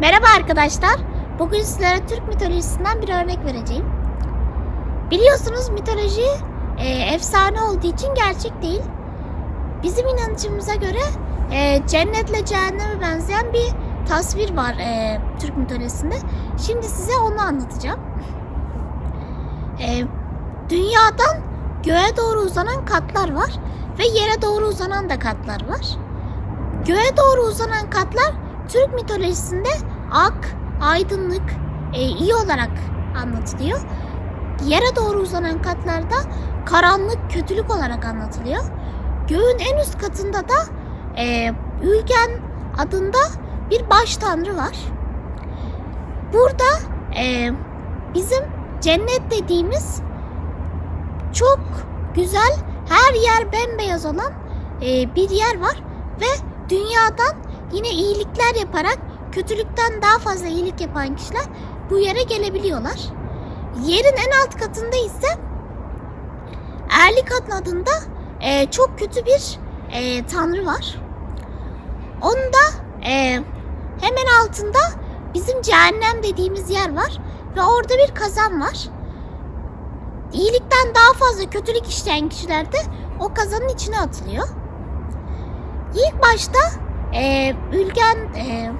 Merhaba arkadaşlar. Bugün sizlere Türk mitolojisinden bir örnek vereceğim. Biliyorsunuz mitoloji e, efsane olduğu için gerçek değil. Bizim inancımıza göre e, cennetle cehenneme benzeyen bir tasvir var e, Türk mitolojisinde. Şimdi size onu anlatacağım. E, dünyadan göğe doğru uzanan katlar var ve yere doğru uzanan da katlar var. Göğe doğru uzanan katlar Türk mitolojisinde ak, aydınlık, e, iyi olarak anlatılıyor. Yere doğru uzanan katlarda karanlık, kötülük olarak anlatılıyor. Göğün en üst katında da e, Ülgen adında bir baş tanrı var. Burada e, bizim cennet dediğimiz çok güzel, her yer bembeyaz olan e, bir yer var ve dünyadan yine iyilikler yaparak kötülükten daha fazla iyilik yapan kişiler bu yere gelebiliyorlar. Yerin en alt katında ise Erlikan adında e, çok kötü bir e, tanrı var. Onun da e, hemen altında bizim cehennem dediğimiz yer var ve orada bir kazan var. İyilikten daha fazla kötülük işleyen kişiler de o kazanın içine atılıyor. İlk başta e, Ülgen e,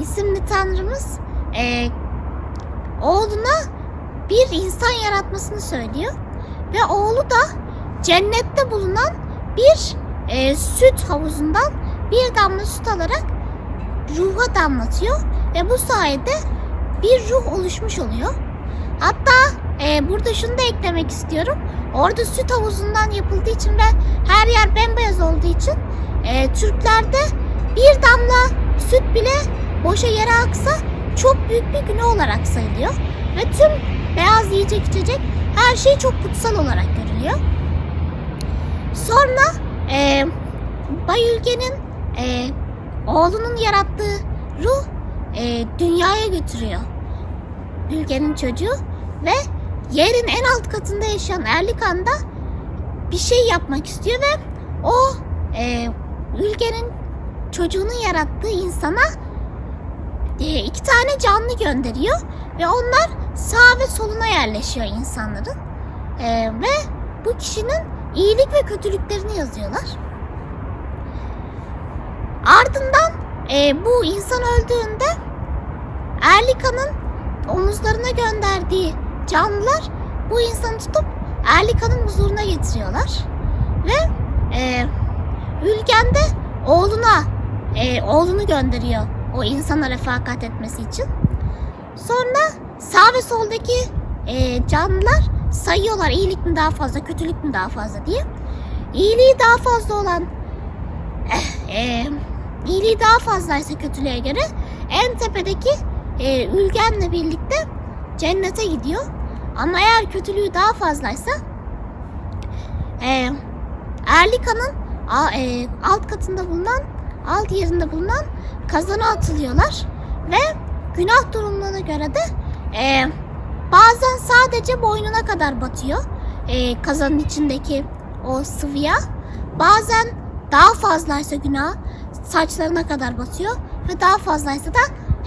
isimli tanrımız e, oğluna bir insan yaratmasını söylüyor. Ve oğlu da cennette bulunan bir e, süt havuzundan bir damla süt alarak ruha damlatıyor. Ve bu sayede bir ruh oluşmuş oluyor. Hatta e, burada şunu da eklemek istiyorum. Orada süt havuzundan yapıldığı için ve her yer bembeyaz olduğu için e, Türklerde bir damla süt bile boşa yere aksa çok büyük bir günah olarak sayılıyor. Ve tüm beyaz yiyecek içecek her şey çok kutsal olarak görülüyor. Sonra e, Bay Ülge'nin e, oğlunun yarattığı ruh e, dünyaya götürüyor. Ülge'nin çocuğu ve yerin en alt katında yaşayan Erlikan'da bir şey yapmak istiyor ve o e, Ülge'nin çocuğunun yarattığı insana iki tane canlı gönderiyor ve onlar sağ ve soluna yerleşiyor insanların. E, ve bu kişinin iyilik ve kötülüklerini yazıyorlar. Ardından e, bu insan öldüğünde Erlika'nın omuzlarına gönderdiği canlılar bu insanı tutup Erlika'nın huzuruna getiriyorlar. Ve e, Ülgen de oğluna e, oğlunu gönderiyor o insana refakat etmesi için. Sonra sağ ve soldaki e, canlılar sayıyorlar iyilik mi daha fazla, kötülük mü daha fazla diye. İyiliği daha fazla olan eh, e, iyiliği daha fazlaysa kötülüğe göre en tepedeki e, Ülgen'le birlikte cennete gidiyor. Ama eğer kötülüğü daha fazlaysa e, Erlika'nın e, alt katında bulunan alt yerinde bulunan kazana atılıyorlar ve günah durumuna göre de e, bazen sadece boynuna kadar batıyor e, kazanın içindeki o sıvıya bazen daha fazlaysa günah saçlarına kadar batıyor ve daha fazlaysa da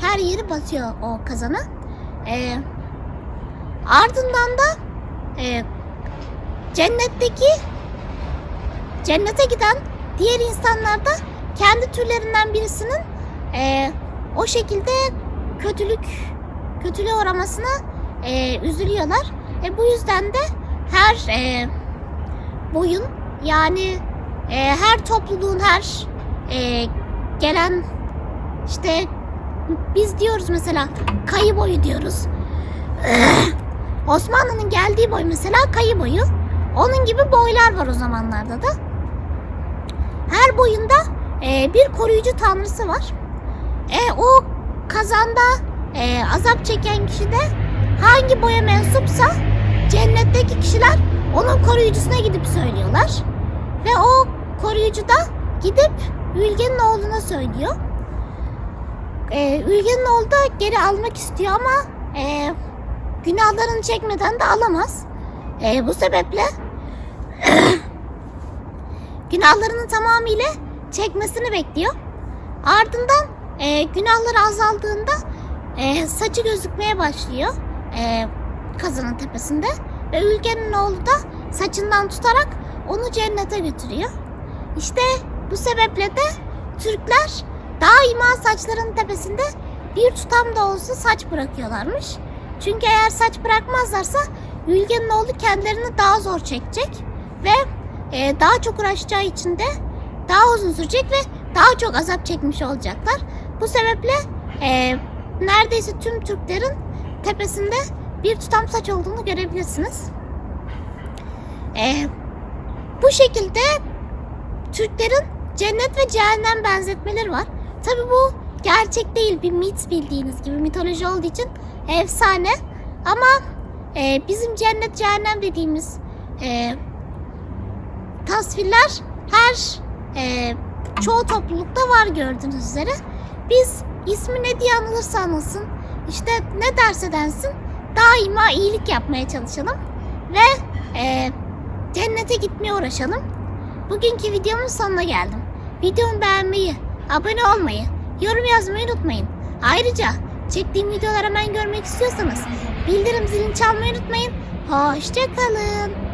her yeri batıyor o kazana. E, ardından da e, cennetteki cennete giden diğer insanlar da kendi türlerinden birisinin e, o şekilde kötülük kötülüğe uğramasına e, üzülüyorlar. E, bu yüzden de her e, boyun yani e, her topluluğun her e, gelen işte biz diyoruz mesela kayı boyu diyoruz. Osmanlı'nın geldiği boy mesela kayı boyu. Onun gibi boylar var o zamanlarda da. Her boyunda e, bir koruyucu tanrısı var. E, o kazanda e, azap çeken kişi de hangi boya mensupsa cennetteki kişiler onun koruyucusuna gidip söylüyorlar. Ve o koruyucu da gidip Ülge'nin oğluna söylüyor. E, Ülge'nin oğlu da geri almak istiyor ama e, günahlarını çekmeden de alamaz. E, bu sebeple günahlarını tamamıyla çekmesini bekliyor. Ardından e, günahları azaldığında e, saçı gözükmeye başlıyor e, kazanın tepesinde ve Ülke'nin oğlu da saçından tutarak onu cennete götürüyor. İşte bu sebeple de Türkler daima saçların tepesinde bir tutam da olsa saç bırakıyorlarmış. Çünkü eğer saç bırakmazlarsa Ülke'nin oğlu kendilerini daha zor çekecek ve e, daha çok uğraşacağı için de daha uzun sürecek ve daha çok azap çekmiş olacaklar. Bu sebeple e, neredeyse tüm Türklerin tepesinde bir tutam saç olduğunu görebilirsiniz. E, bu şekilde Türklerin cennet ve cehennem benzetmeleri var. Tabi bu gerçek değil bir mit bildiğiniz gibi mitoloji olduğu için efsane. Ama e, bizim cennet cehennem dediğimiz e, tasvirler her e, çoğu toplulukta var gördüğünüz üzere. Biz ismi ne diye anılırsa anılsın işte ne derse densin daima iyilik yapmaya çalışalım ve e, cennete gitmeye uğraşalım. Bugünkü videomun sonuna geldim. Videomu beğenmeyi, abone olmayı, yorum yazmayı unutmayın. Ayrıca çektiğim videoları hemen görmek istiyorsanız bildirim zilini çalmayı unutmayın. Hoşçakalın.